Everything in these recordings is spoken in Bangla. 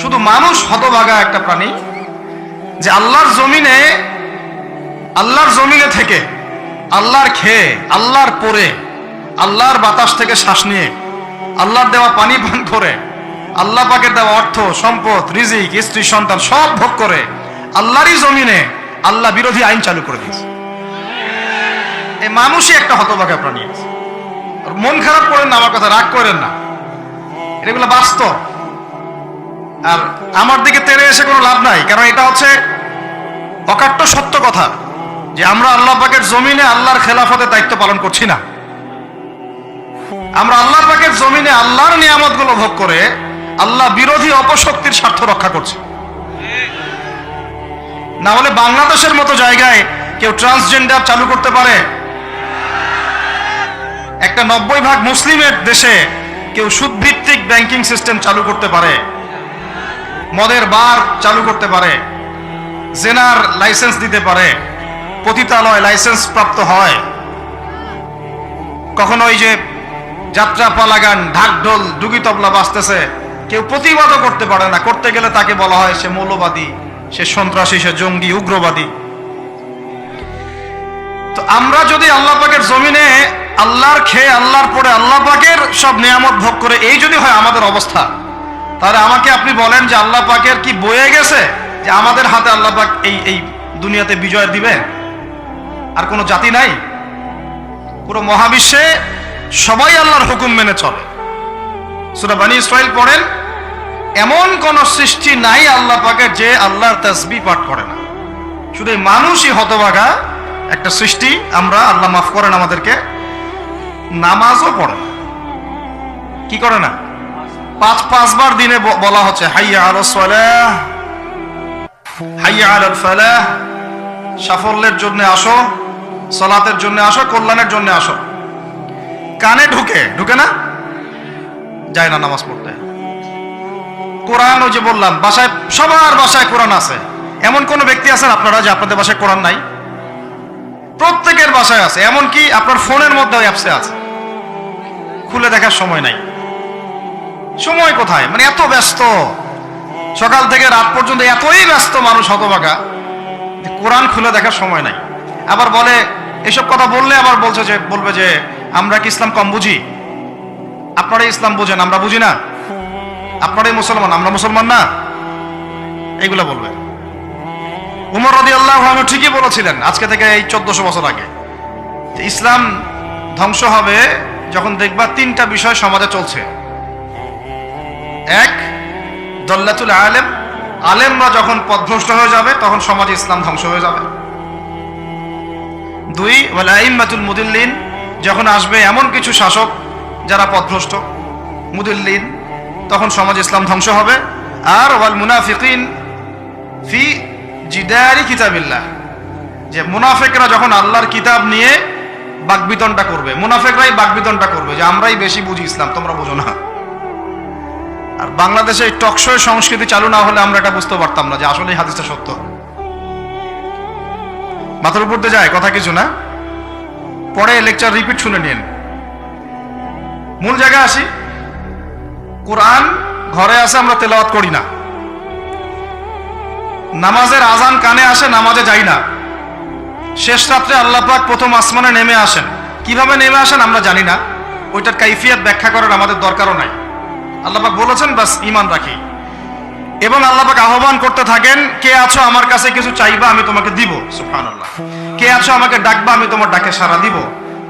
শুধু মানুষ হতভাগা একটা প্রাণী যে আল্লাহর জমিনে আল্লাহর জমিনে থেকে আল্লাহর খেয়ে, আল্লাহর পরে আল্লাহর বাতাস থেকে শ্বাস নিয়ে আল্লাহর দেওয়া পানি পান করে, আল্লাহ পাকের দেওয়া অর্থ, সম্পদ, রিজিক, স্ত্রী, সন্তান সব ভোগ করে আল্লাহরই জমিনে আল্লাহ বিরোধী আইন চালু করে দিয়েছে। এই মানুষই একটা হতভাগা প্রাণী। মন খারাপ করেন না, আমার কথা রাগ করেন না। এগুলো বাস্তব। আর আমার দিকে তেড়ে এসে কোনো লাভ নাই, কারণ এটা হচ্ছে অকাট্য সত্য কথা যে আমরা আল্লাহ পাকের জমিনে আল্লাহর খেলাফতের দায়িত্ব পালন করছি না। আমরা আল্লাহ পাকের জমিনে আল্লাহর নিয়ামতগুলো ভোগ করে আল্লাহ বিরোধী অপশক্তির স্বার্থ রক্ষা করছে। না হলে বাংলাদেশের মতো জায়গায় কেউ ট্রান্সজেন্ডার চালু করতে পারে, একটা নব্বই ভাগ মুসলিমের দেশে কেউ সুদভিত্তিক ব্যাংকিং সিস্টেম চালু করতে পারে। মদের বার চালু করতে পারে, জেনার লাইসেন্স দিতে পারে, পতিতালয় লাইসেন্স প্রাপ্ত হয়। কখনো ওই যে যাত্রা পালাগান ঢাক ঢোল ডুগি তবলা বাজতেছে, কেউ প্রতিবাদও করতে পারে না। করতে গেলে তাকে বলা হয় সে মৌলবাদী, সে সন্ত্রাসী, সে জঙ্গি, উগ্রবাদী। তো আমরা যদি আল্লাহ পাকের জমিনে আল্লাহর খেয়ে আল্লাহর পরে আল্লাহ পাকের সব নিয়ামত ভোগ করে, এই যদি হয় আমাদের অবস্থা। তাহলে আমাকে আপনি বলেন যে আল্লাহ পাকের কি বয়ে গেছে যে আমাদের হাতে আল্লাহ পাক এই এই দুনিয়াতে বিজয় দিবে? আর কোনো জাতি নাই? পুরো মহাবিশ্বে সবাই আল্লাহর হুকুম মেনে চলে। সুরা বানি ইসরাইল পড়েন, এমন কোন সৃষ্টি নাই আল্লাহ পাকের যে আল্লাহর তাসবি পাঠ করে না। শুধু মানুষই হতভাগা একটা সৃষ্টি, আমরা আল্লাহ মাফ করেন আমাদেরকে, নামাজও পড়ে না। কি করে না? পাঁচ পাঁচবার দিনে বলা হচ্ছে, হাইয়া আল সালাহ, হাইয়া আল ফালাহ, সাফল্যের জন্য আসো, সলাতের জন্য আসো, কল্যাণের জন্য আসো। কানে ঢুকে ঢুকে না? যায় না নামাজ পড়তে। কোরআন ওই যে বললাম, বাসায়, সবার বাসায় কোরআন আছে। এমন কোন ব্যক্তি আছেন আপনারা যে আপনাদের বাসায় কোরআন নাই? প্রত্যেকের বাসায় আছে। এমনকি আপনার ফোনের মধ্যে ওই অ্যাপসে আছে। খুলে দেখার সময় নাই। সময় কোথায়? মানে এত ব্যস্ত। সকাল থেকে রাত পর্যন্ত এতই ব্যস্ত মানুষ যে কোরআন খুলে দেখার সময় নাই। আবার বলে, এসব কথা বললে আবার বলছে যে, বলবে যে, আমরা কি ইসলাম কম বুঝি? আপনারাই ইসলাম বুঝেন, আমরা বুঝি না। আপনারাই মুসলমান, আমরা মুসলমান না। এইগুলা বলবে। উমর রদি আল্লাহ ঠিকই বলেছিলেন, আজকে থেকে এই চোদ্দশো বছর আগে। ইসলাম ধ্বংস হবে যখন দেখবা তিনটা বিষয় সমাজে চলছে। এক, দল্লাতুল আলেম। আলেমরা যখন পদভ্রষ্ট হয়ে যাবে, তখন সমাজে ইসলাম ধ্বংস হয়ে যাবে। দুই ওয়ালাইমাতুল মুদিল্লিন, যখন আসবে এমন কিছু শাসক যারা পথভ্রষ্ট মুদুল্লিন, তখন সমাজ ইসলাম ধ্বংস হবে। আর ওয়াল মুনাফিকিন ফি জিদারি কিতাবিল্লাহ, যে মুনাফেকরা যখন আল্লাহর কিতাব নিয়ে বাকবিতনটা করবে, মুনাফেকরাই বাকবিতনটা করবে, যে আমরাই বেশি বুঝি ইসলাম, তোমরা বুঝো না। আর বাংলাদেশে এই টকশোয় সংস্কৃতি চালু না হলে আমরা এটা বুঝতে পারতাম না যে আসলে হাদিসটা সত্য। মাথার উপর দিয়ে যায়, কথা কিছু না। পরে লেকচার রিপিট শুনে নিন। মূল জায়গায় আসি। কোরআন ঘরে আসে আমরা তেলাওয়াত করি না। নামাজের আজান কানে আসে, নামাজে যাই না। শেষ রাত্রে আল্লাহ পাক প্রথম আসমানে নেমে আসেন। কীভাবে নেমে আসেন আমরা জানি না। ওইটার কাইফিয়াত ব্যাখ্যা করার আমাদের দরকারও নাই। আল্লাহ পাক বলেছেন, বাস ইমান রাখি। এবং আল্লাহ পাক আহ্বান করতে থাকেন, কে আছো আমার কাছে কিছু চাইবা, আমি তোমাকে দিব। সুবহানাল্লাহ। কে আছো আমাকে ডাকবা, আমি তোমার ডাকে সাড়া দিব।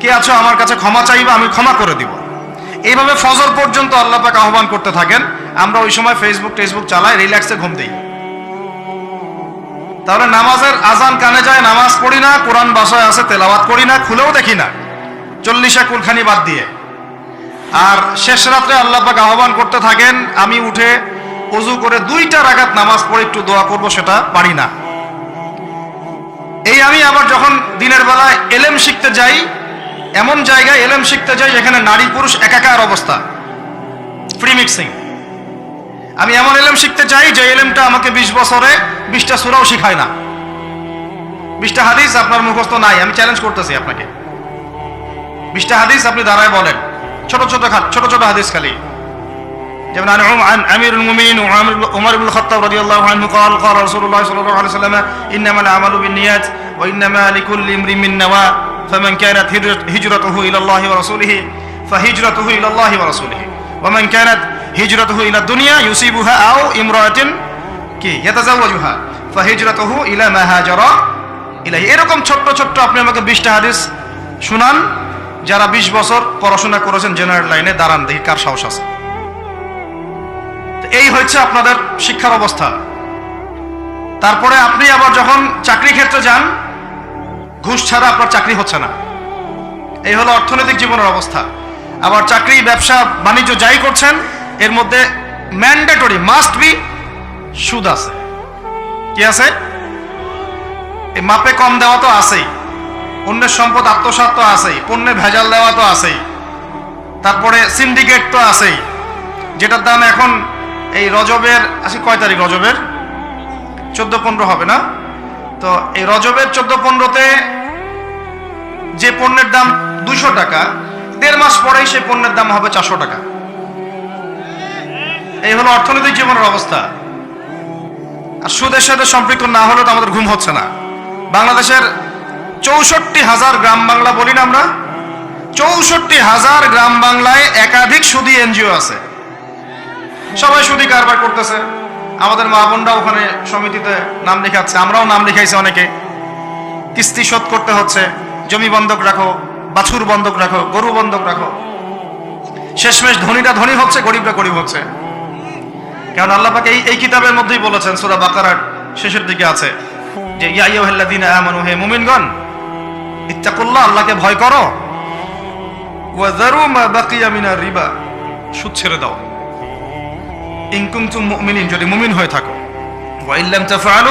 কে আছো আমার কাছে ক্ষমা চাইবা, আমি ক্ষমা করে দিব। এইভাবে ফজর পর্যন্ত আল্লাহ পাক আহ্বান করতে থাকেন। আমরা ওই সময় ফেসবুক টেসবুক চালাই, রিল্যাক্সে ঘুম দিই। তাহলে নামাজের আজান কানে যায়, নামাজ পড়ি না, কোরআন বাসায় আছে, তেলাওয়াত করি না, খুলেও দেখি না। চল্লিশা কুলখানি বাদ দিয়ে। আর শেষ রাত্রে আল্লাহ পাক আহ্বান করতে থাকেন, আমি উঠে অজু করে দুইটা রাগাত নামাজ পড়ে একটু দোয়া করব, সেটা পারি না। এই আমি আবার যখন দিনের বেলায় এলেম শিখতে যাই, এমন জায়গায় এলেম শিখতে যাই যেখানে নারী পুরুষ একাকার অবস্থা ফ্রি মিক্সিং আমি এমন এলেম শিখতে চাই যে এলেমটা আমাকে বিশ বছরে বিশটা সুরাও শিখায় না। বিশটা হাদিস আপনার মুখস্থ নাই, আমি চ্যালেঞ্জ করতেছি আপনাকে। বিশটা হাদিস আপনি দাঁড়ায় বলেন। ছোট ছোট খা- ছোট ছোট হাদিস খালি যেমন عن عن امير المؤمنين وعمر عمر بن الخطاب رضي الله عنه قال قال رسول الله صلى الله عليه وسلم انما الاعمال بالنيات وانما لكل امرئ من نوى فمن كانت هجرت- هجرته الى الله ورسوله فهجرته الى الله ورسوله ومن كانت هجرته الى الدنيا يصيبها او امراه কি ইয়াতাজাওয়াজুহা ফাহিজরাতুহু ইলা মা হাজারা ইলাইহি এরকম ছোট্ট ছোট্ট আপনি আমাকে 20টা হাদিস শুনান যারা 20 বছর পড়াশোনা করেছেন জেনারেল লাইনে, দাঁড়ান দেখি কার সাহস আছে। এই হচ্ছে আপনাদের শিক্ষার অবস্থা। তারপরে আপনি আবার যখন চাকরি ক্ষেত্রে যান, ঘুষ ছাড়া আপনার চাকরি হচ্ছে না। এই হলো অর্থনৈতিক জীবনের অবস্থা। আবার চাকরি, ব্যবসা, বাণিজ্য যাই করছেন, এর মধ্যে ম্যান্ডেটরি মাস্ট বি সুদ আছে। কি আছে? মাপে কম দেওয়া তো আছেই। অন্যের সম্পদ আত্মসাৎ তো আছেই, পণ্যে ভেজাল দেওয়া তো আছেই। তারপরে সিন্ডিকেট তো আছেই, যেটার দাম এখন এই রজবের, আজকে কয় তারিখ রজবের? চোদ্দ পনেরো হবে না? তো এই রজবের চোদ্দ পনেরোতে যে পণ্যের দাম দুশো টাকা, দেড় মাস পরেই সেই পণ্যের দাম হবে চারশো টাকা। এই হলো অর্থনৈতিক জীবনের অবস্থা। আর সুদের সাথে সম্পৃক্ত না হলে তো আমাদের ঘুম হচ্ছে না। বাংলাদেশের চৌষট্টি হাজার গ্রাম বাংলা বলি না আমরা? চৌষট্টি হাজার গ্রাম বাংলায় একাধিক সুদী এনজিও আছে। সবাই সুদি কারবার করতেছে। আমাদের মা বোনরা ওখানে সমিতিতে নাম লেখাচ্ছে। আমরাও নাম লিখাইছি অনেকে। কিস্তি শোধ করতে হচ্ছে। জমি বন্ধক রাখো, বাছুর বন্ধক রাখো, গরু বন্ধক রাখো। শেষমেশ ধনীরা ধনী হচ্ছে, গরিবরা গরিব হচ্ছে। কারণ আল্লাহ পাক এই এই কিতাবের মধ্যেই বলেছেন, সূরা বাকারার শেষের দিকে আছে যে, ইয়া আইয়ুহাল্লাযীনা আমানু, হে মুমিনগণ ইত্তাকুল্লাহ আল্লাহকে ভয় করো। রিবা। সুদ ছেড়ে দাও। ইনকুম কুনতুম মুমিনিন, যদি মুমিন হয়ে থাকো। ওয়া তাফআলু